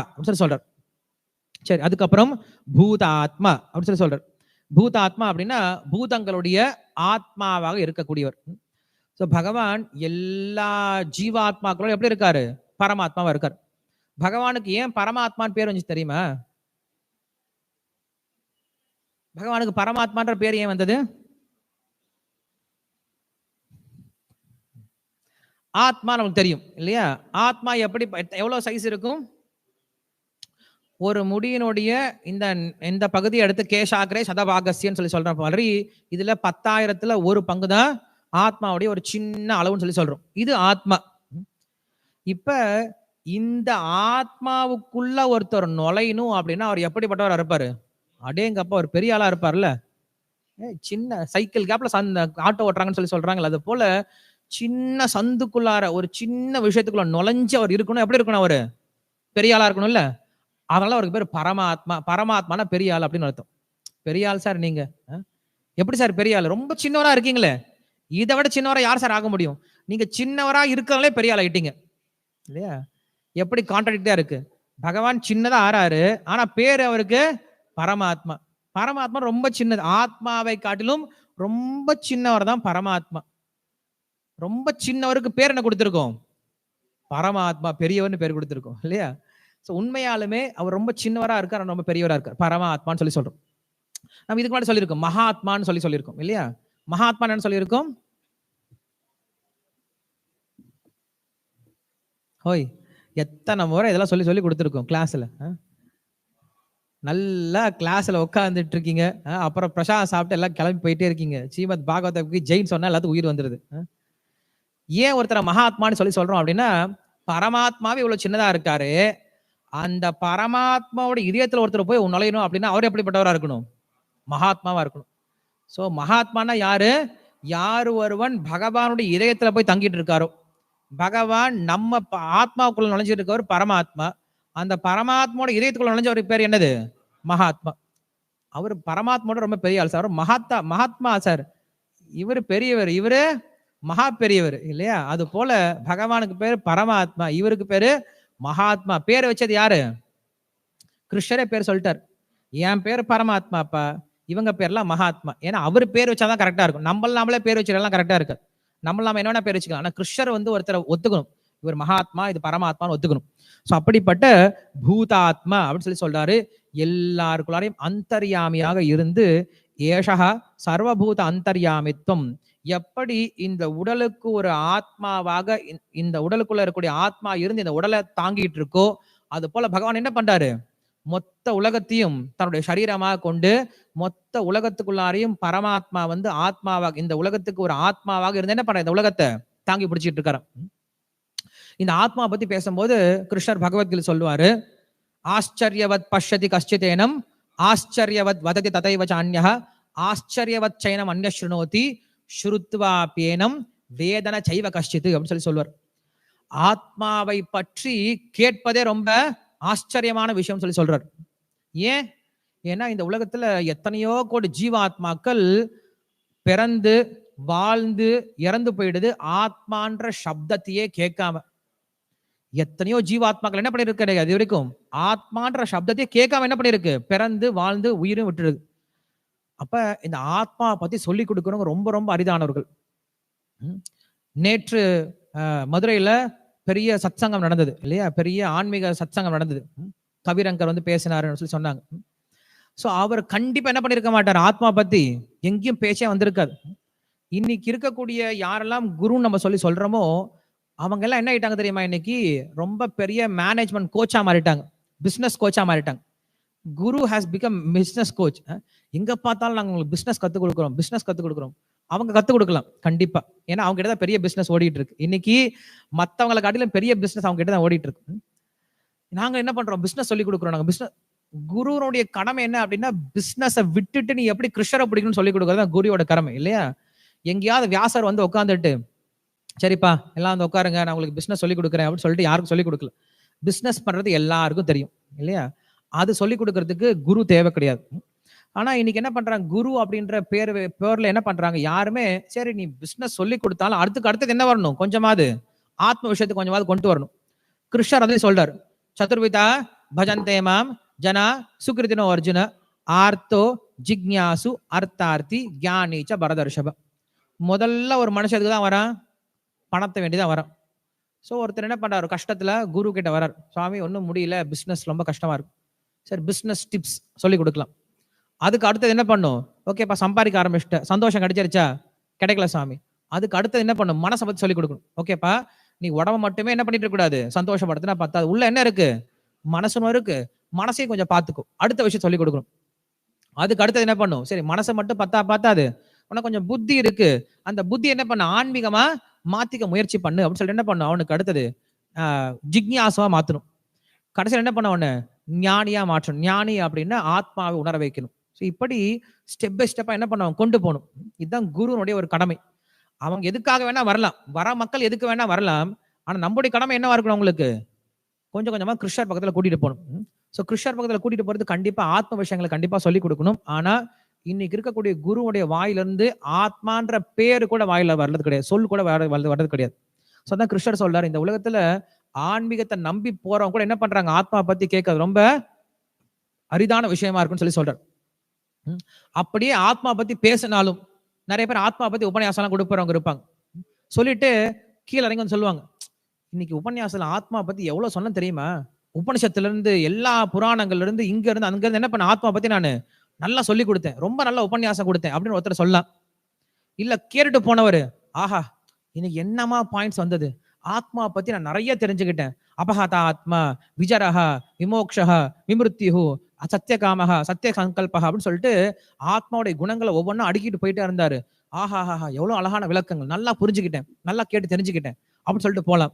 அப்படின்னு சொல்லி சொல்றார். சரி அதுக்கப்புறம் பூதாத்மா அப்படின்னு சொல்லி சொல்றார். பூதாத்மா அப்படின்னா பூதங்களுடைய ஆத்மாவாக இருக்கக்கூடியவர். ஸோ பகவான் எல்லா ஜீவாத்மாக்களும் எப்படி இருக்காரு? பரமாத்மாவா இருக்கார். பகவானுக்கு ஏன் பரமாத்மான்னு பேர் வந்துச்சு தெரியுமா? பகவானுக்கு பரமாத்மான்ற பேர் ஏன் வந்தது? ஆத்மா நமக்கு தெரியும் இல்லையா? ஆத்மா எப்படி எவ்வளவு சைஸ் இருக்கும்? ஒரு முடியினுடைய இந்த இந்த பகுதியை எடுத்து கேஷாகரே சதபாகசியன்னு சொல்லி சொல்ற மாதிரி இதுல பத்தாயிரத்துல ஒரு பங்கு தான் ஆத்மாவுடைய ஒரு சின்ன அளவுன்னு சொல்லி சொல்றோம். இது ஆத்மா. இப்ப இந்த ஆத்மாவுக்குள்ள ஒருத்தர் நுழையணும் அப்படின்னா அவர் எப்படிப்பட்டவர் இருப்பாரு? அடேங்கப்பா ஒரு பெரிய ஆளா இருப்பார்ல. சின்ன சைக்கிள் கேப்ல சந்த ஆட்டோ ஓட்டுறாங்கன்னு சொல்லி சொல்றாங்கல்ல அது போல சின்ன சந்துக்குள்ளார ஒரு சின்ன விஷயத்துக்குள்ள நுழைஞ்சு அவர் இருக்கணும். எப்படி இருக்கணும் அவரு? பெரிய ஆளா இருக்கணும்ல. அதனால அவருக்கு பேர் பரமாத்மா பரமாத்மானா பெரிய ஆள் அப்படின்னு அர்த்தம். பெரிய ஆள் சார் நீங்க எப்படி சார் பெரிய ஆள் ரொம்ப சின்னவரா இருக்கீங்களே. இதை விட சின்னவரா யார் சார் ஆக முடியும்? நீங்க சின்னவரா இருக்கிறவங்களே பெரிய ஆள் ஆயிட்டீங்க. இல்லையா? எப்படி கான்ட்ராடிக்டா இருக்கு? பகவான் சின்னதா ஆறாரு ஆனா பேர் அவருக்கு பரமாத்மா. பரமாத்மா ரொம்ப சின்னது. ஆத்மாவை காட்டிலும் ரொம்ப சின்னவர் தான் பரமாத்மா. ரொம்ப சின்னவருக்கு பேர் என்ன கொடுத்துருக்கோம்? பரமாத்மா. பெரியவர்னு பேர் கொடுத்துருக்கோம். இல்லையா? ஸோ உண்மையாலுமே அவர் ரொம்ப சின்னவராக இருக்கார் ரொம்ப பெரியவராக இருக்கார். பரமாத்மான்னு சொல்லி சொல்கிறோம் நம்ம இதுக்கு முன்னாடி சொல்லியிருக்கோம். மகாத்மான்னு சொல்லி சொல்லியிருக்கோம் இல்லையா? மகாத்மா என்ன சொல்லியிருக்கோம்? ஹோய் எத்தனை முறை இதெல்லாம் சொல்லி சொல்லி கொடுத்துருக்கோம் கிளாஸில் நல்லா கிளாஸில் உட்காந்துட்டு இருக்கீங்க ஆ, அப்புறம் பிரசாத் சாப்பிட்டு எல்லாம் கிளம்பி போயிட்டே இருக்கீங்க. ஸ்ரீமத் பாகவதற்கு ஜெயின் சொன்னால் எல்லாத்துக்கும் உயிர் வந்துருது ஏன் ஒருத்தரை மகாத்மான்னு சொல்லி சொல்கிறோம் அப்படின்னா பரமாத்மாவே இவ்வளோ சின்னதாக இருக்காரு அந்த பரமாத்மாவோட இதயத்துல ஒருத்தர் போய் நுழையணும் அப்படின்னா அவர் எப்படிப்பட்டவரா இருக்கணும்? மகாத்மாவா இருக்கணும். சோ மகாத்மானா யாரு? யார் ஒருவன் பகவானுடைய இதயத்துல போய் தங்கிட்டு இருக்காரோ? பகவான் நம்ம ஆத்மாவுக்குள்ள நுழைஞ்சிட்டு இருக்கவர் பரமாத்மா. அந்த பரமாத்மாவோட இதயத்துக்குள்ள நுழைஞ்சவர் பேர் என்னது? மகாத்மா. அவர் பரமாத்மாவோட ரொம்ப பெரிய ஆள் சார். அவர் மகாத்தா மகாத்மா சார். இவர் பெரியவர். இவரு மகா பெரியவர் இல்லையா? அது போல பகவானுக்கு பேர் பரமாத்மா. இவருக்கு பேரு மகாத்மா. பேரை வச்சது யாரு? கிருஷ்ணரே பேர் சொல்லிட்டார். என் பேர் பரமாத்மாப்பா இவங்க பேர்லாம் மகாத்மா. ஏன்னா அவர் பேர் வச்சாதான் கரெக்டா இருக்கும். நம்ம நாமளே பேர் வச்சிடலாம் கரெக்டா இருக்கு நம்ம நாம என்ன வேணா பேர் வச்சுக்கலாம். ஆனா கிருஷ்ணர் வந்து ஒருத்தரை ஒத்துக்கணும். இவர் மகாத்மா இது பரமாத்மான்னு ஒத்துக்கணும். ஸோ அப்படிப்பட்ட பூதாத்மா அப்படின்னு சொல்லி சொல்றாரு. எல்லாருக்குள்ளாரையும் அந்தர்யாமியாக இருந்து ஏஷகா சர்வபூத அந்தர்யாமித்துவம். எப்படி இந்த உடலுக்கு ஒரு ஆத்மாவாக இந்த- இந்த உடலுக்குள்ள இருக்கக்கூடிய ஆத்மா இருந்து இந்த உடலை தாங்கிட்டு இருக்கோ அது போல பகவான் என்ன பண்றாரு? மொத்த உலகத்தையும் தன்னுடைய சரீரமாக கொண்டு மொத்த உலகத்துக்குள்ளாரையும் பரமாத்மா வந்து ஆத்மாவாக இந்த உலகத்துக்கு ஒரு ஆத்மாவாக இருந்து என்ன பண்ற இந்த உலகத்தை தாங்கி பிடிச்சிட்டு இருக்காரு இந்த ஆத்மா பத்தி பேசும்போது கிருஷ்ணர் பகவத்கீதை சொல்லுவாரு ஆச்சரியவத் பஷ்யதி கஷ்டிதேனம் ஆச்சரியவத் வததி ததைவச்ச சான்யः ஆச்சரியவத் சைனம் அந்நிய ஸ்ருணோதி ஸ்ருத்வாபியேனம் வேதன சைவ கஷ்டித்து அப்படின்னு சொல்லி சொல்வார். ஆத்மாவை பற்றி கேட்பதே ரொம்ப ஆச்சரியமான விஷயம் சொல்லி சொல்றார். ஏன்? ஏன்னா இந்த உலகத்துல எத்தனையோ கோடி ஜீவாத்மாக்கள் பிறந்து வாழ்ந்து இறந்து போயிடுது. ஆத்மான்ற சப்தத்தையே கேட்காம. எத்தனையோ ஜீவாத்மாக்கள் என்ன பண்ணிருக்கு கிடையாது இது வரைக்கும். ஆத்மான்ற சப்தத்தையே கேட்காம என்ன பண்ணிருக்கு பிறந்து வாழ்ந்து உயிரும் விட்டுருது அப்ப இந்த ஆத்மா பத்தி சொல்லி கொடுக்கறவங்க ரொம்ப ரொம்ப அரிதானவர்கள். நேற்று மதுரையில பெரிய சத்சங்கம் நடந்தது இல்லையா? பெரிய ஆன்மீக சத்சங்கம் நடந்தது. கவிரங்கர் வந்து பேசினாருன்னு சொல்லி சொன்னாங்க. ஸோ அவர் கண்டிப்பா என்ன பண்ணிருக்க மாட்டார்? ஆத்மா பத்தி எங்கேயும் பேச்சே வந்திருக்காது. இன்னைக்கு இருக்கக்கூடிய யாரெல்லாம் குருன்னு நம்ம சொல்லி சொல்றோமோ அவங்க எல்லாம் என்ன ஆயிட்டாங்க தெரியுமா இன்னைக்கு? ரொம்ப பெரிய மேனேஜ்மெண்ட் கோச்சா மாறிட்டாங்க. பிசினஸ் கோச்சா மாறிட்டாங்க. Guru has become business coach எங்கே பார்த்தாலும் நாங்கள் உங்களுக்கு பிஸ்னஸ் கற்றுக் கொடுக்குறோம் பிஸ்னஸ் கற்றுக் கொடுக்குறோம். அவங்க கற்றுக் கொடுக்கலாம் கண்டிப்பாக ஏன்னா அவங்க கிட்ட தான் பெரிய பிஸ்னஸ் ஓடிட்டு இருக்கு இன்னைக்கு மற்றவங்களை காட்டிலும் பெரிய பிஸ்னஸ் அவங்க கிட்ட தான் ஓடிட்டு இருக்கு நாங்கள் என்ன பண்ணுறோம் பிஸ்னஸ் சொல்லி கொடுக்குறோம். நாங்கள் பிஸ்னஸ் குருனுடைய கடமை என்ன அப்படின்னா பிஸ்னஸை விட்டுட்டு நீ எப்படி கிருஷ்ணரை பிடிக்கணும்னு சொல்லி கொடுக்குறது தான் குருவோட கடமை இல்லையா? எங்கேயாவது வியாசர் வந்து உட்காந்துட்டு சரிப்பா எல்லாம் வந்து உட்காருங்க நான் உங்களுக்கு பிஸ்னஸ் சொல்லி கொடுக்குறேன் அப்படின்னு சொல்லிட்டு யாருக்கும் சொல்லி கொடுக்கல. பிஸ்னஸ் பண்ணுறது எல்லாருக்கும் தெரியும் இல்லையா? அது சொல்லி கொடுக்கறதுக்கு குரு தேவை கிடையாது. ஆனா இன்னைக்கு என்ன பண்றாங்க? குரு அப்படின்ற பேர் பேர்ல என்ன பண்றாங்க? யாருமே சரி நீ பிசினஸ் சொல்லி கொடுத்தாலும் அடுத்துக்கு அடுத்தது என்ன வரணும்? கொஞ்சமாவது ஆத்ம விஷயத்துக்கு கொஞ்சமாவது கொண்டு வரணும். கிருஷ்ணர் அதையும் சொல்றார். சதுர்விதா பஜந்தே மாம் ஜனா சுகிருதினோ அர்ஜுன ஆர்த்தோ ஜிக்ஞாசு அர்த்தார்த்தி கியானீச்ச பரதர்ஷப. முதல்ல ஒரு மனுஷன் தான் வரான்? பணத்தை வேண்டிதான் வரான். ஸோ ஒருத்தர் என்ன பண்றாரு? கஷ்டத்தில் குரு கிட்ட வரார். சுவாமி ஒன்றும் முடியல. பிஸ்னஸ் ரொம்ப கஷ்டமா இருக்கும் சரி பிஸ்னஸ் டிப்ஸ் சொல்லி கொடுக்கலாம். அதுக்கு அடுத்தது என்ன பண்ணும்? ஓகேப்பா சம்பாதிக்க ஆரம்பிச்சிட்ட. சந்தோஷம் கிடைச்சிருச்சா? கிடைக்கல சாமி. அதுக்கு அடுத்தது என்ன பண்ணும்? மனசை பத்தி சொல்லி கொடுக்கணும். ஓகேப்பா நீ உடம்ப மட்டுமே என்ன பண்ணிட்டு இருக்க கூடாது? சந்தோஷப்படுத்தினா பத்தாது. உள்ள என்ன இருக்கு? மனசும் இருக்கு. மனசையும் கொஞ்சம் பார்த்துக்கும் அடுத்த விஷயம் சொல்லி கொடுக்கணும். அதுக்கு அடுத்தது என்ன பண்ணும்? சரி மனசை மட்டும் பத்தா பார்த்தாது. உனக்கு கொஞ்சம் புத்தி இருக்கு. அந்த புத்தி என்ன பண்ண? ஆன்மீகமா மாத்திக்க முயற்சி பண்ணு. அப்படின்னு சொல்லிட்டு என்ன பண்ணும்? அவனுக்கு அடுத்தது ஆஹ் மாத்தணும். கடைசியில் என்ன பண்ண உடனே? ஞானியா மாற்றணும். ஞானி அப்படின்னா ஆத்மாவை உணர வைக்கணும். ஸோ இப்படி ஸ்டெப் பை ஸ்டெப்பாக என்ன பண்ணுவாங்க? கொண்டு போகணும். இதுதான் குருனுடைய ஒரு கடமை. அவங்க எதுக்காக வேணா வரலாம். வர மக்கள் எதுக்கு வேணா வரலாம். ஆனால் நம்முடைய கடமை என்னவா இருக்கணும் அவங்களுக்கு? கொஞ்சம் கொஞ்சமாக கிருஷ்ணர் பக்கத்தில் கூட்டிகிட்டு போகணும். ஸோ கிருஷ்ணர் பக்கத்தில் கூட்டிகிட்டு போகிறது கண்டிப்பாக ஆத்ம விஷயங்களை கண்டிப்பாக சொல்லிக் கொடுக்கணும். ஆனால் இன்னைக்கு இருக்கக்கூடிய குருவுடைய வாயிலிருந்து ஆத்மான்ற பேர் கூட வாயில வர்றது கிடையாது. சொல் கூட வர- வர்றது வர்றது கிடையாது. ஸோ அதான் கிருஷ்ணர் சொல்றாரு. இந்த உலகத்துல ஆன்மீகத்தை நம்பி போறவங்க கூட என்ன பண்றாங்க? ஆத்மா பத்தி கேட்கறது ரொம்ப அரிதான விஷயமா இருக்குன்னு சொல்லி சொல்றாரு. அப்படியே ஆத்மா பத்தி பேசினாலும் நிறைய பேர் ஆத்மா பத்தி உபன்யாசம்லாம் கொடுப்பறவங்க இருப்பாங்க. சொல்லிட்டு கீழே இறங்கி வந்து சொல்லுவாங்க. இன்னைக்கு உபன்யாசத்துல ஆத்மா பத்தி எவ்வளவு சொன்ன தெரியுமா? உபனிஷத்துல இருந்து எல்லா புராணங்கள்ல இருந்து இங்க இருந்து அங்க இருந்து என்ன பண்ண ஆத்மா பத்தி நான் நல்லா சொல்லி கொடுத்தேன். ரொம்ப நல்ல உபன்யாசம் கொடுத்தேன் அப்படின்னு ஒருத்தர் சொல்லலாம் இல்ல கேட்டுட்டு போனவர் ஆஹா இன்னைக்கு என்னமா பாயிண்ட்ஸ் வந்தது? ஆத்மா பத்தி நான் நிறைய தெரிஞ்சுக்கிட்டேன். அபஹாதா ஆத்மா விஜரஹா விமோக்ஷா விமிருத்தியு சத்தியகாமகா சத்திய சங்கல்பகா அப்படின்னு சொல்லிட்டு ஆத்மாவுடைய குணங்களை ஒவ்வொன்றும் அடுக்கிட்டு போயிட்டே இருந்தாரு. ஆஹா ஆஹா எவ்வளோ அழகான விளக்கங்கள். நல்லா புரிஞ்சுக்கிட்டேன். நல்லா கேட்டு தெரிஞ்சுக்கிட்டேன். அப்படின்னு சொல்லிட்டு போகலாம்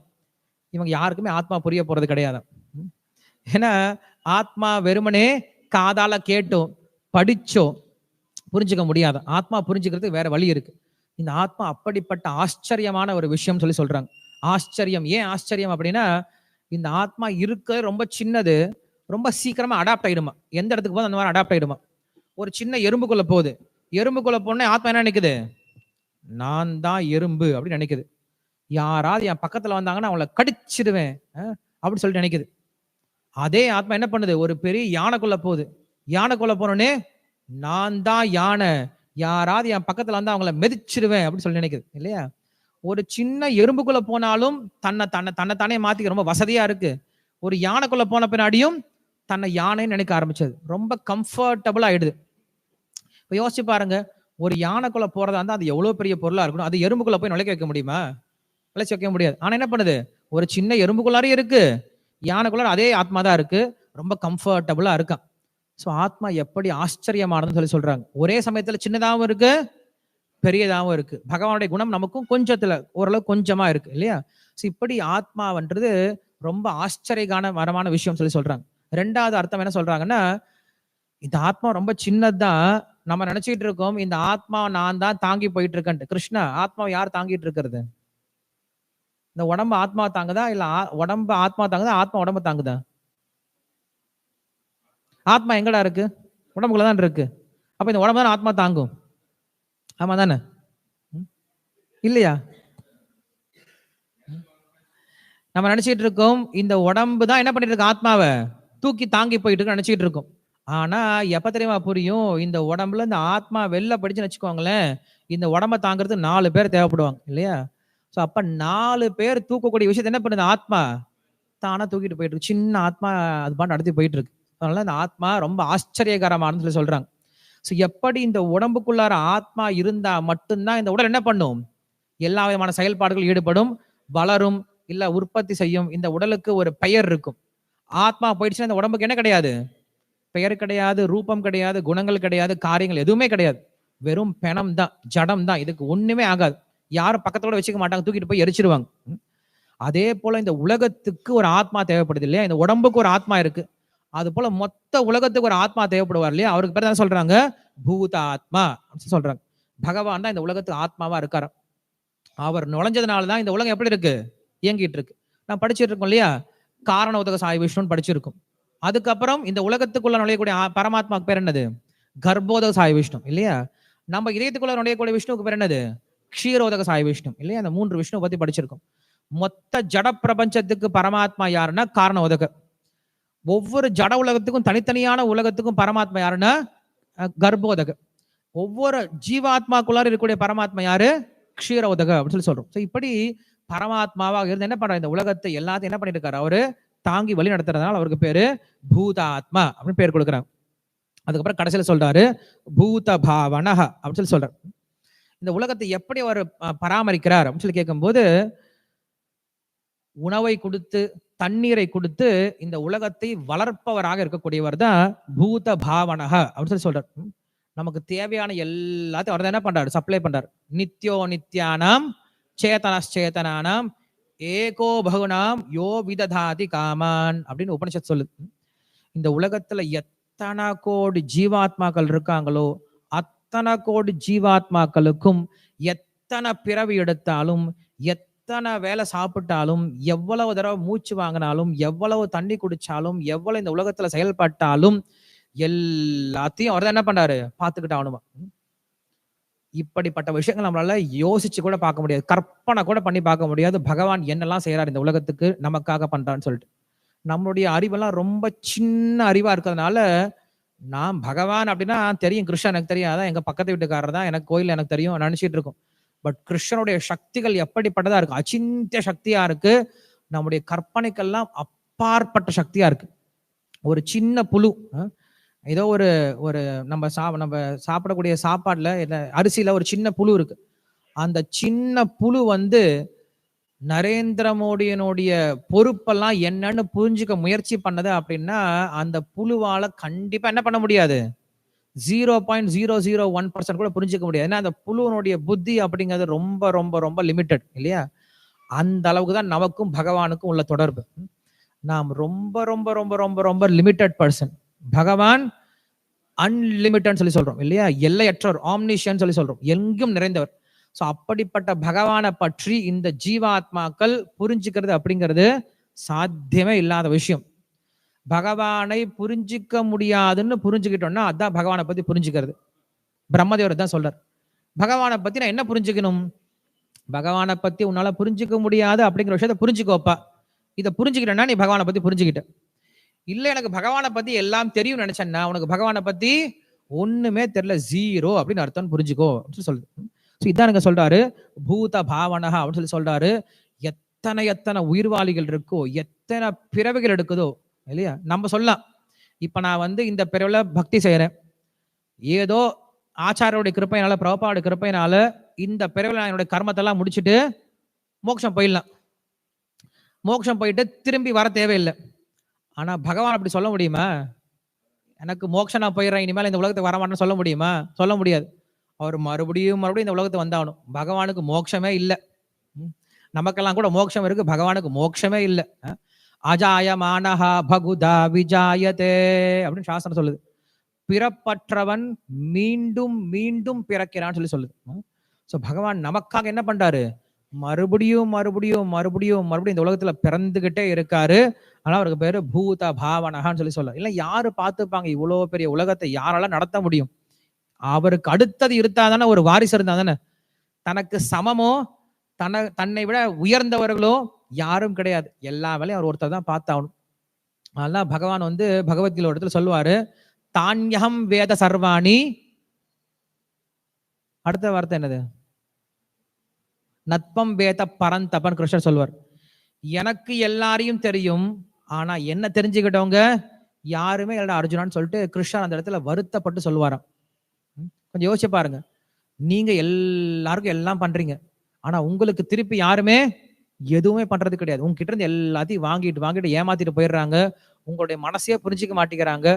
இவங்க யாருக்குமே ஆத்மா புரிய போறது கிடையாது. ஏன்னா ஆத்மா வெறுமனே காதால கேட்டோம் படிச்சோம் புரிஞ்சுக்க முடியாது. ஆத்மா புரிஞ்சுக்கிறதுக்கு வேற வழி இருக்கு. இந்த ஆத்மா அப்படிப்பட்ட ஆச்சரியமான ஒரு விஷயம் சொல்லி சொல்றாங்க. ஆச்சரியம். ஏன் ஆச்சரியம் அப்படின்னா இந்த ஆத்மா இருக்க ரொம்ப சின்னது. ரொம்ப சீக்கிரமாக அடாப்ட் ஆகிடுமா எந்த இடத்துக்கு போதும் அந்த மாதிரி அடாப்ட் ஆகிடுமா ஒரு சின்ன எறும்புக்குள்ளே போகுது. எறும்புக்குள்ளே போனே ஆத்மா என்ன நினைக்குது? நான் தான் எறும்பு அப்படின்னு நினைக்குது. யாராவது என் பக்கத்தில் வந்தாங்கன்னா அவங்கள கடிச்சிடுவேன். அப்படின்னு சொல்லிட்டு நினைக்குது. அதே ஆத்மா என்ன பண்ணுது? ஒரு பெரிய யானைக்குள்ளே போகுது. யானைக்குள்ளே போனோடனே நான் தான் யானை. யாராவது என் பக்கத்தில் வந்து அவங்கள மிதிச்சிடுவேன் அப்படின்னு சொல்லி நினைக்குது. இல்லையா? ஒரு சின்ன எறும்புக்குள்ளே போனாலும் தன்னை தன்னை தன்னைத்தானே மாற்றிக்க ரொம்ப வசதியாக இருக்குது ஒரு யானைக்குள்ளே போன பின்னாடியும் தன்னை யானைன்னு நினைக்க ஆரம்பிச்சது. ரொம்ப கம்ஃபர்டபுள் ஆயிடுது. இப்போ யோசிச்சு பாருங்க ஒரு யானைக்குள்ள போறதா இருந்தால் அது எவ்வளோ பெரிய பொருளா இருக்கணும்? அது எறும்புக்குள்ள போய் நுழைக்க வைக்க முடியுமா? நுழைச்சி வைக்க முடியாது. ஆனா என்ன பண்ணுது? ஒரு சின்ன எறும்புக்குள்ளாரே இருக்கு. யானைக்குள்ளார அதே ஆத்மா தான் இருக்கு. ரொம்ப கம்ஃபர்டபுளா இருக்கான். ஸோ ஆத்மா எப்படி ஆச்சரியமானதுன்னு சொல்லி சொல்றாங்க. ஒரே சமயத்துல சின்னதாகவும் இருக்கு பெரியதாகவும் இருக்கு. பகவானுடைய குணம் நமக்கும் கொஞ்சத்துல ஓரளவு கொஞ்சமா இருக்கு இல்லையா? ஸோ இப்படி ஆத்மாவன்றது ரொம்ப ஆச்சரியகான வரமான விஷயம் சொல்லி சொல்றாங்க. ரெண்டாவது அர்த்தம் என்ன சொல்றாங்கன்னா இந்த ஆத்மா ரொம்ப சின்னதுதான். நம்ம நினைச்சிட்டு இருக்கோம் இந்த ஆத்மா நான் தான் தாங்கி போயிட்டு இருக்கேன்ட்டு கிருஷ்ணா ஆத்மாவை யார் தாங்கிட்டு இருக்கிறது? இந்த உடம்பு ஆத்மா தாங்குதா? இல்ல உடம்பு ஆத்மா தாங்குதா? ஆத்மா உடம்பு தாங்குதா? ஆத்மா எங்கடா இருக்கு? உடம்புக்குள்ள தான் இருக்கு. அப்ப இந்த உடம்பு தான் ஆத்மா தாங்கும்? ஆமா தானே இல்லையா? நம்ம நினைச்சிட்டு இருக்கோம் இந்த உடம்பு தான் என்ன பண்ணிட்டு இருக்கு ஆத்மாவை? தூக்கி தாங்கி போயிட்டு இருக்கு நினைச்சிட்டு இருக்கோம். ஆனா எப்ப தெரியுமா புரியும்? இந்த உடம்புல இந்த ஆத்மா வெளில படிச்சுன்னு வச்சுக்கோங்களேன் இந்த உடம்ப தாங்கிறது நாலு பேர் தேவைப்படுவாங்க இல்லையா? ஸோ அப்ப நாலு பேர் தூக்கக்கூடிய விஷயத்தை என்ன பண்ணுது? ஆத்மா தானா தூக்கிட்டு போயிட்டு இருக்கு சின்ன ஆத்மா அது பாட்டு நடத்தி போயிட்டு இருக்கு அதனால இந்த ஆத்மா ரொம்ப ஆச்சரியகரமானு சொல்லி சொல்றாங்க. ஸோ எப்படி இந்த உடம்புக்குள்ளார ஆத்மா இருந்தா மட்டும்தான் இந்த உடல் என்ன பண்ணும்? எல்லா விதமான செயல்பாடுகள் ஈடுபடும் வளரும் இல்ல உற்பத்தி செய்யும். இந்த உடலுக்கு ஒரு பெயர் இருக்கும். ஆத்மா போயிடுச்சுன்னா இந்த உடம்புக்கு என்ன கிடையாது? பெயர் கிடையாது ரூபம் கிடையாது குணங்கள் கிடையாது காரியங்கள் எதுவுமே கிடையாது. வெறும் பெணம் தான் ஜடம் தான். இதுக்கு ஒண்ணுமே ஆகாது. யாரும் பக்கத்தோட வச்சுக்க மாட்டாங்க தூக்கிட்டு போய் எரிச்சிருவாங்க. அதே போல இந்த உலகத்துக்கு ஒரு ஆத்மா தேவைப்படுது இல்லையா? இந்த உடம்புக்கு ஒரு ஆத்மா இருக்கு. அது போல மொத்த உலகத்துக்கு ஒரு ஆத்மா தேவைப்படுவார் இல்லையா? அவருக்கு பேர் தான் சொல்றாங்க பூத ஆத்மா அப்படின்னு சொல்றாங்க. பகவான் தான் இந்த உலகத்துக்கு ஆத்மாவா இருக்காரு. அவர் நுழைஞ்சதுனால தான் இந்த உலகம் எப்படி இருக்கு? இயங்கிட்டு இருக்கு. நான் படிச்சுட்டு இருக்கோம் இல்லையா? காரண உதக சாய் விஷ்ணுன்னு படிச்சிருக்கும். அதுக்கப்புறம் இந்த உலகத்துக்குள்ள நுழையக்கூடிய பரமாத்மாக்கு பேர் என்னது? கர்ப்போதக சாய் விஷ்ணு இல்லையா? நம்ம இதயத்துக்குள்ள நுழையக்கூடிய விஷ்ணுவுக்கு பேர் என்னது? க்ஷீரோதக சாய் விஷ்ணு இல்லையா? அந்த மூன்று விஷ்ணுவை பத்தி படிச்சிருக்கோம். மொத்த ஜட பிரபஞ்சத்துக்கு பரமாத்மா யாருன்னா காரண உதக ஒவ்வொரு ஜட உலகத்துக்கும் தனித்தனியான உலகத்துக்கும் பரமாத்மா யாருன்னா கர்ப்போதக. ஒவ்வொரு ஜீவாத்மாக்குள்ளார இருக்கக்கூடிய பரமாத்மா யாரு? க்ஷீரோதக அப்படின்னு சொல்லி சொல்றோம். ஸோ இப்படி பரமாத்மாவாக இருந்து என்ன பண்றாரு? இந்த உலகத்தை எல்லாத்தையும் என்ன பண்ணிட்டு இருக்காரு? அவரு தாங்கி வழி நடத்துறதுனால அவருக்கு பேரு பூதாத்மா அப்படின்னு பேர் கொடுக்குறாங்க அதுக்கப்புறம் கடைசியில சொல்றாரு பூத பாவனஹ அப்படின்னு சொல்லி சொல்றாரு. இந்த உலகத்தை எப்படி அவர் பராமரிக்கிறார் அப்படின்னு சொல்லி கேட்கும்போது உணவை கொடுத்து தண்ணீரை கொடுத்து இந்த உலகத்தை வளர்ப்பவராக இருக்கக்கூடியவர் தான் பூத பாவனக அப்படின்னு சொல்லி சொல்றார். நமக்கு தேவையான எல்லாத்தையும் அவர் தான் என்ன பண்றாரு? சப்ளை பண்றாரு. நித்யோ நித்யானாம் சேத்தனச்சேதனானாம் ஏகோ பகுனாம் யோ விததாதி காமான் அப்படின்னு உபனிஷத் சொல்லுது. இந்த உலகத்துல எத்தனை கோடி ஜீவாத்மாக்கள் இருக்காங்களோ அத்தனை கோடி ஜீவாத்மாக்களுக்கும் எத்தனை பிறவி எடுத்தாலும் எத்தனை வேலை சாப்பிட்டாலும் எவ்வளவு தடவை மூச்சு வாங்கினாலும் எவ்வளவு தண்ணி குடிச்சாலும் எவ்வளவு இந்த உலகத்துல செயல்பட்டாலும் எல்லாத்தையும் அவர் தான் என்ன பண்றாரு? பார்த்துக்கிட்டாகணுமா இப்படிப்பட்ட விஷயங்கள் நம்மளால யோசிச்சு கூட பார்க்க முடியாது. கற்பனை கூட பண்ணி பார்க்க முடியாது. பகவான் என்னெல்லாம் செய்யறாரு இந்த உலகத்துக்கு நமக்காக பண்றான்னு சொல்லிட்டு. நம்மளுடைய அறிவெல்லாம் ரொம்ப சின்ன அறிவா இருக்கிறதுனால நான் பகவான் அப்படின்னா தெரியும். கிருஷ்ணன் எனக்கு தெரியும். அதான் எங்க பக்கத்து வீட்டுக்காரர் தான். எனக்கு கோயில் எனக்கு தெரியும் நினைச்சிட்டு இருக்கும். பட் கிருஷ்ணனுடைய சக்திகள் எப்படிப்பட்டதா இருக்கு? அச்சிந்திய சக்தியா இருக்கு. நம்முடைய கற்பனைக்கெல்லாம் அப்பாற்பட்ட சக்தியா இருக்கு. ஒரு சின்ன புழு ஏதோ ஒரு ஒரு நம்ம சா நம்ம சாப்பிடக்கூடிய சாப்பாடுல இல்ல அரிசியில ஒரு சின்ன புழு இருக்கு. அந்த சின்ன புழு வந்து நரேந்திர மோடியினுடைய பொறுப்பெல்லாம் என்னன்னு புரிஞ்சுக்க முயற்சி பண்ணது அப்படின்னா அந்த புழுவால கண்டிப்பா என்ன பண்ண முடியாது? Zero point zero zero one percent கூட புரிஞ்சுக்க முடியாது. ஏன்னா அந்த புழுவனுடைய புத்தி அப்படிங்கிறது ரொம்ப ரொம்ப ரொம்ப லிமிட்டட் இல்லையா? அந்த அளவுக்கு தான் நமக்கும் பகவானுக்கும் உள்ள தொடர்பு. நாம் ரொம்ப ரொம்ப ரொம்ப ரொம்ப ரொம்ப லிமிட்டட் பர்சன் பகவான் அன்லிமிட்டட் சொல்லி சொல்றோம் இல்லையா? எல்லையற்றவர் ஆம்னிஷன் சொல்லி சொல்றோம். எங்கும் நிறைந்தவர். சோ அப்படிப்பட்ட பகவானை பற்றி இந்த ஜீவாத்மாக்கள் புரிஞ்சுக்கிறது அப்படிங்கிறது சாத்தியமே இல்லாத விஷயம். பகவானை புரிஞ்சிக்க முடியாதுன்னு புரிஞ்சுக்கிட்டோம்னா அதான் பகவானை பத்தி புரிஞ்சுக்கிறது. பிரம்மதேவர் தான் சொல்றார். பகவானை பத்தி நான் என்ன புரிஞ்சுக்கணும்? பகவானை பத்தி உன்னால புரிஞ்சுக்க முடியாது அப்படிங்கிற விஷயத்த புரிஞ்சுக்கோப்பா. இதை புரிஞ்சுக்கிட்டேன்னா நீ பகவானை பத்தி புரிஞ்சுக்கிட்ட. இல்ல எனக்கு பகவானை பத்தி எல்லாம் தெரியும் நினைச்சேன்னா உனக்கு பகவானை பத்தி ஒண்ணுமே தெரியல. ஜீரோ அப்படின்னு அர்த்தம் புரிஞ்சுக்கோ அப்படின்னு சொல்லுது ஸோ இதான் எனக்கு சொல்றாரு. பூத பாவனகா அப்படின்னு சொல்லி சொல்றாரு. எத்தனை எத்தனை உயிர்வாளிகள் இருக்கோ எத்தனை பிறவைகள் எடுக்குதோ இல்லையா? நம்ம சொல்லலாம். இப்ப நான் வந்து இந்த பிறவில பக்தி செய்யறேன். ஏதோ ஆச்சாரோடைய கிருப்பையினால பிரபாவோட கிருப்பையினால இந்த பிறவில நான் என்னுடைய கர்மத்தெல்லாம் முடிச்சுட்டு மோட்சம் போயிடலாம். மோட்சம் போயிட்டு திரும்பி வர தேவையில்லை. ஆனா பகவான் அப்படி சொல்ல முடியுமா? எனக்கு மோட்சம் நான் போயிடுறேன் இனிமேல் இந்த உலகத்துக்கு வரமாட்டேன்னு சொல்ல முடியுமா? சொல்ல முடியாது. அவர் மறுபடியும் மறுபடியும் இந்த உலகத்துக்கு வந்தாகணும். பகவானுக்கு மோட்சமே இல்லை. நமக்கெல்லாம் கூட மோட்சம் இருக்கு பகவானுக்கு மோட்சமே இல்லை. அஜாய அஜாயமானஹா பகுதா விஜாயதே அப்படின்னு சாஸ்திரம் சொல்லுது. பிறப்பற்றவன் மீண்டும் மீண்டும் பிறக்கிறான்னு சொல்லி சொல்லுது. ஸோ பகவான் நமக்காக என்ன பண்றாரு? மறுபடியும் மறுபடியும் மறுபடியும் மறுபடியும் இந்த உலகத்துல பிறந்துகிட்டே இருக்காரு. ஆனா அவருக்கு பேரு பூத பாவனகான்னு சொல்லி சொல்ல இல்ல யாரு பார்த்துப்பாங்க? இவ்வளவு பெரிய உலகத்தை யாரால நடத்த முடியும்? அவருக்கு அடுத்தது இருந்தாதானே ஒரு வாரிசு இருந்தா தானே தனக்கு சமமோ தன தன்னை விட உயர்ந்தவர்களோ யாரும் கிடையாது. எல்லா வேலையும் அவர் ஒருத்தர் தான் பார்த்தாகணும். அதெல்லாம் பகவான் வந்து பகவத்கீதை இடத்துல சொல்லுவாரு. தான்யகம் வேத சர்வாணி. அடுத்த வார்த்தை என்னது? நட்பம் பேத பரந்தபன் கிருஷ்ணர் சொல்வார். எனக்கு எல்லாரையும் தெரியும் ஆனா என்ன தெரிஞ்சுக்கிட்டவங்க? யாருமே இல்லடா அர்ஜுனான்னு சொல்லிட்டு கிருஷ்ணர் அந்த இடத்துல வருத்தப்பட்டு சொல்லுவாராம். கொஞ்சம் யோசிச்சு பாருங்க. நீங்க எல்லாருக்கும் எல்லாம் பண்றீங்க. ஆனா உங்களுக்கு திருப்பி யாருமே எதுவுமே பண்றது கிடையாது. உங்ககிட்ட இருந்து எல்லாத்தையும் வாங்கிட்டு வாங்கிட்டு ஏமாத்திட்டு போயிடுறாங்க. உங்களுடைய மனசையே புரிஞ்சுக்க மாட்டேங்கிறாங்க.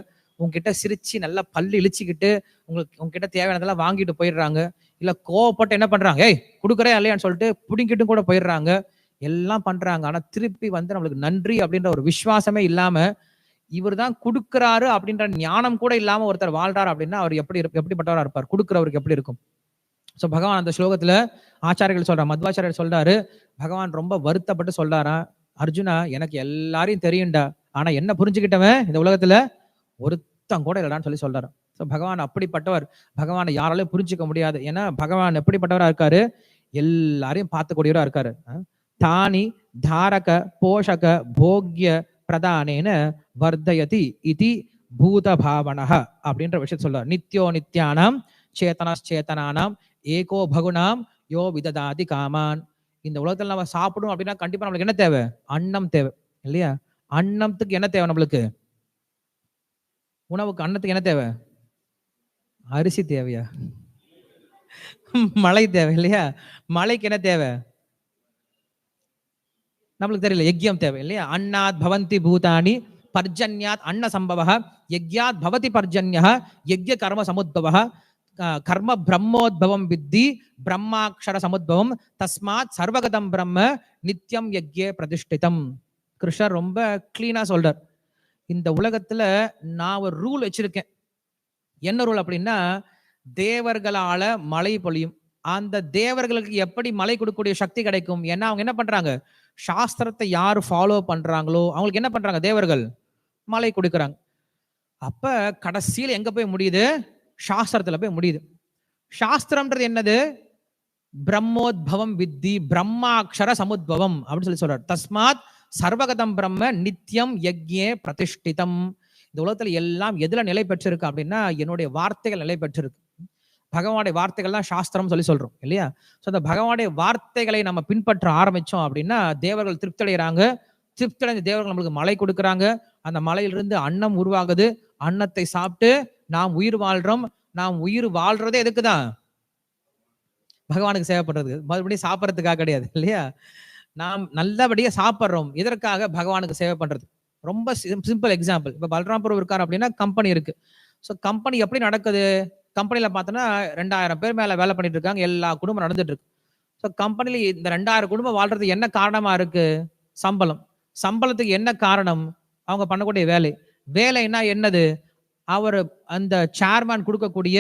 உங்ககிட்ட சிரிச்சு நல்லா பல்லு இழிச்சுக்கிட்டு உங்களுக்கு உங்ககிட்ட தேவையானதெல்லாம் வாங்கிட்டு போயிடுறாங்க. இல்ல கோவப்பட்டு என்ன பண்றாங்க? ஏய் கொடுக்குறே இல்லையான்னு சொல்லிட்டு பிடிங்கிட்டும் கூட போயிடுறாங்க. எல்லாம் பண்றாங்க. ஆனா திருப்பி வந்து நம்மளுக்கு நன்றி அப்படின்ற ஒரு விசுவாசமே இல்லாம இவர் தான் கொடுக்குறாரு அப்படின்ற ஞானம் கூட இல்லாம ஒருத்தர் வாழ்றாரு அப்படின்னா அவர் எப்படி இருப்- எப்படிப்பட்டவரா இருப்பார்? கொடுக்குறவருக்கு எப்படி இருக்கும்? ஸோ பகவான் அந்த ஸ்லோகத்துல ஆச்சாரியர்கள் சொல்றார் மத்வாச்சாரியர் சொல்றாரு. பகவான் ரொம்ப வருத்தப்பட்டு சொல்றாரா அர்ஜுனா எனக்கு எல்லாரையும் தெரியும்டா. ஆனா என்ன புரிஞ்சுக்கிட்டவன் இந்த உலகத்துல? ஒருத்தம் கூட இல்லடான்னு சொல்லி சொல்றாரு. ஸோ பகவான் அப்படிப்பட்டவர். பகவானை யாராலையும் புரிஞ்சுக்க முடியாது. ஏன்னா பகவான் எப்படிப்பட்டவராக இருக்காரு? எல்லாரையும் பார்த்துக்கூடியவராக இருக்காரு. தானி தாரக போஷக போக்ய பிரதானேன வர்தயதி இது பூத அப்படின்ற விஷயத்தை சொல்றார். நித்யோ நித்யானாம் சேத்தனாச்சேத்தனானாம் ஏகோ பகுனாம் யோ விததாதி காமான். இந்த உலகத்துல நம்ம சாப்பிடும் அப்படின்னா கண்டிப்பா நம்மளுக்கு என்ன தேவை? அன்னம் தேவை. இல்லையா? அன்னத்துக்கு என்ன தேவை நம்மளுக்கு? உணவுக்கு அன்னத்துக்கு என்ன தேவை? அரிசி தேவையா? மழை தேவை இல்லையா? மழைக்கு என்ன தேவை? நம்மளுக்கு தெரியல யஜ்யம் தேவை இல்லையா? அன்னாத் பவந்தி பூதானி பர்ஜன்யாத் அன்ன சம்பவ யஜ்யாத் பவதி பர்ஜன்யா யஜ்ய கர்ம சமுத்பவ கர்ம பிரம்மோத்பவம் வித்தி பிரம்மாட்சர சமுத்பவம் தஸ்மாத் சர்வகதம் பிரம்ம நித்தியம் யஜ்யே பிரதிஷ்டிதம். கிருஷ்ணர் ரொம்ப கிளீனா சொல்றார். இந்த உலகத்துல நான் ஒரு ரூல் வச்சிருக்கேன். என்ன ரூல் அப்படின்னா தேவர்களால மழை பொழியும். அந்த தேவர்களுக்கு எப்படி மழை கொடுக்கக்கூடிய சக்தி கிடைக்கும்? ஏன்னா அவங்க என்ன பண்றாங்க? சாஸ்திரத்தை யார் ஃபாலோ பண்றாங்களோ அவங்களுக்கு என்ன பண்றாங்க? தேவர்கள் மழை கொடுக்குறாங்க. அப்ப கடைசியில் எங்க போய் முடியுது? சாஸ்திரத்துல போய் முடியுது. சாஸ்திரம்ன்றது என்னது? பிரம்மோத்பவம் வித்தி பிரம்மாட்சர சமுத்பவம் அப்படின்னு சொல்லி சொல்றாரு. தஸ்மாத் சர்வகதம் பிரம்ம நித்தியம் யக்ஞே பிரதிஷ்டிதம். இந்த உலகத்துல எல்லாம் எதுல நிலை பெற்றிருக்கு அப்படின்னா என்னுடைய வார்த்தைகள் நிலை பெற்றிருக்கு. பகவானுடைய வார்த்தைகள் தான் சாஸ்திரம் சொல்லி சொல்றோம் இல்லையா? ஸோ அந்த பகவானுடைய வார்த்தைகளை நம்ம பின்பற்ற ஆரம்பிச்சோம் அப்படின்னா தேவர்கள் திருப்தி அடைகிறாங்க திருப்தி அடைந்த தேவர்கள் நம்மளுக்கு மழை கொடுக்குறாங்க. அந்த மலையிலிருந்து அன்னம் உருவாகுது. அன்னத்தை சாப்பிட்டு நாம் உயிர் வாழ்றோம். நாம் உயிர் வாழ்றதே எதுக்கு தான் பகவானுக்கு சேவை பண்றதுக்கு. மறுபடியும் சாப்பிட்றதுக்காக கிடையாது இல்லையா? நாம் நல்லபடியாக சாப்பிட்றோம். எதற்காக? பகவானுக்கு சேவை பண்ணுறது ரொம்ப சிம்பிள் எக்ஸாம்பிள் இப்போ பல்ராம்பூர் இருக்கார் அப்படின்னா கம்பெனி இருக்கு. ஸோ கம்பெனி எப்படி நடக்குது? கம்பெனியில் பார்த்தோன்னா ரெண்டாயிரம் பேர் மேலே வேலை பண்ணிட்டு இருக்காங்க. எல்லா குடும்பம் நடந்துட்டு இருக்கு. ஸோ கம்பெனியில் இந்த ரெண்டாயிரம் குடும்பம் வாழ்றது என்ன காரணமாக இருக்கு? சம்பளம். சம்பளத்துக்கு என்ன காரணம்? அவங்க பண்ணக்கூடிய வேலை. வேலைன்னா என்னது? அவர் அந்த சேர்மேன் கொடுக்கக்கூடிய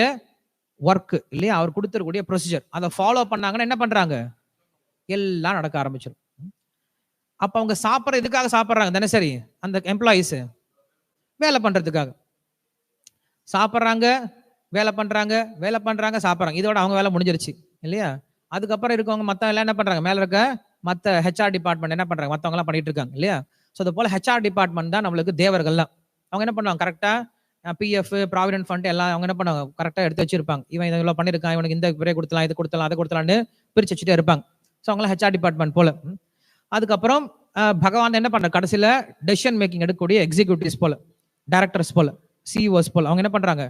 ஒர்க்கு இல்லையா? அவர் கொடுத்துருக்கூடிய ப்ரொசீஜர் அதை ஃபாலோ பண்ணாங்கன்னா என்ன பண்ணுறாங்க எல்லாம் நடக்க ஆரம்பிச்சிடும் அப்போ அவங்க சாப்பிட்ற இதுக்காக சாப்பிட்றாங்க. தினசரி அந்த எம்ப்ளாயீஸ் வேலை பண்ணுறதுக்காக சாப்பிட்றாங்க வேலை பண்ணுறாங்க வேலை பண்ணுறாங்க சாப்பிட்றாங்க. இதோட அவங்க வேலை முடிஞ்சிருச்சு. இல்லையா? அதுக்கப்புறம் இருக்கவங்க மற்றவங்க எல்லாம் என்ன பண்ணுறாங்க மேலே இருக்க மற்ற ஹெச்ஆர் டிபார்ட்மெண்ட் என்ன பண்ணுறாங்க மற்றவங்கலாம் பண்ணிட்டு இருக்காங்க இல்லையா? ஸோ அது போல் ஹெச்ஆர் டிபார்ட்மெண்ட் தான் நம்மளுக்கு தேவர்கள்லாம் அவங்க என்ன பண்ணுவாங்க? கரெக்டாக பிஎஃப் ப்ராவிடன்ட் ஃபண்ட் எல்லாம் அவங்க என்ன பண்ணுவாங்க? கரெக்டாக எடுத்து வச்சிருப்பாங்க. இவன் இவ்வளோ பண்ணியிருக்கான். இவனுக்கு இந்த பிறகு கொடுத்தலாம் இது கொடுத்தலாம் அதை கொடுத்தலாம்னு பிரிச்சு வச்சுட்டே இருப்பாங்க. ஸோ அவங்களாம் ஹெச்ஆர் டிபார்ட்மெண்ட் போல். அதுக்கப்புறம் பகவான் என்ன பண்ற கடைசியில டெசிஷன் மேக்கிங் எடுக்கக்கூடிய எக்ஸிக்யூட்டிவ்ஸ் போல டேரக்டர்ஸ் போல சிஇஓஸ் போல அவங்க என்ன பண்றாங்க?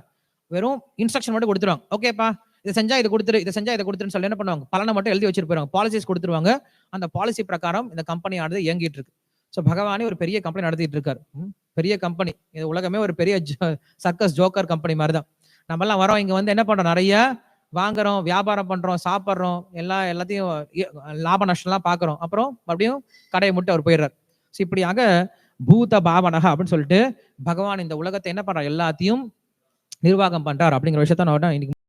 வெறும் இன்ஸ்ட்ரக்ஷன் மட்டும் கொடுத்துருவாங்க. ஓகேப்பா இதை செஞ்சா இதை கொடுத்துரு இதை செஞ்சா இதை கொடுத்துருன்னு சொல்லி என்ன பண்ணுவாங்க? பலனை மட்டும் எழுதி வச்சிட்டு போயிருவாங்க. பாலிசிஸ் கொடுத்துருவாங்க. அந்த பாலிசி பிரகாரம் இந்த கம்பெனியானது இயங்கிட்டு இருக்கு. ஸோ பகவானே ஒரு பெரிய கம்பெனி நடத்திட்டு இருக்காரு. ம், பெரிய கம்பெனி இது உலகமே ஒரு பெரிய சர்க்கஸ் ஜோக்கர் கம்பெனி மாதிரி தான். நம்ம வரோம் இங்க வந்து என்ன பண்றோம்? நிறைய வாங்குறோம் வியாபாரம் பண்றோம் சாப்பிட்றோம் எல்லா எல்லாத்தையும் லாப நஷ்டம்லாம் பாக்குறோம் அப்புறம் மறுபடியும் கடையை முட்டு அவர் போயிடுறார். ஸோ இப்படியாக பூத பாவனக அப்படின்னு சொல்லிட்டு பகவான் இந்த உலகத்தை என்ன பண்றார்? எல்லாத்தையும் நிர்வாகம் பண்றார் அப்படிங்கிற விஷயத்த நான் இன்னைக்கு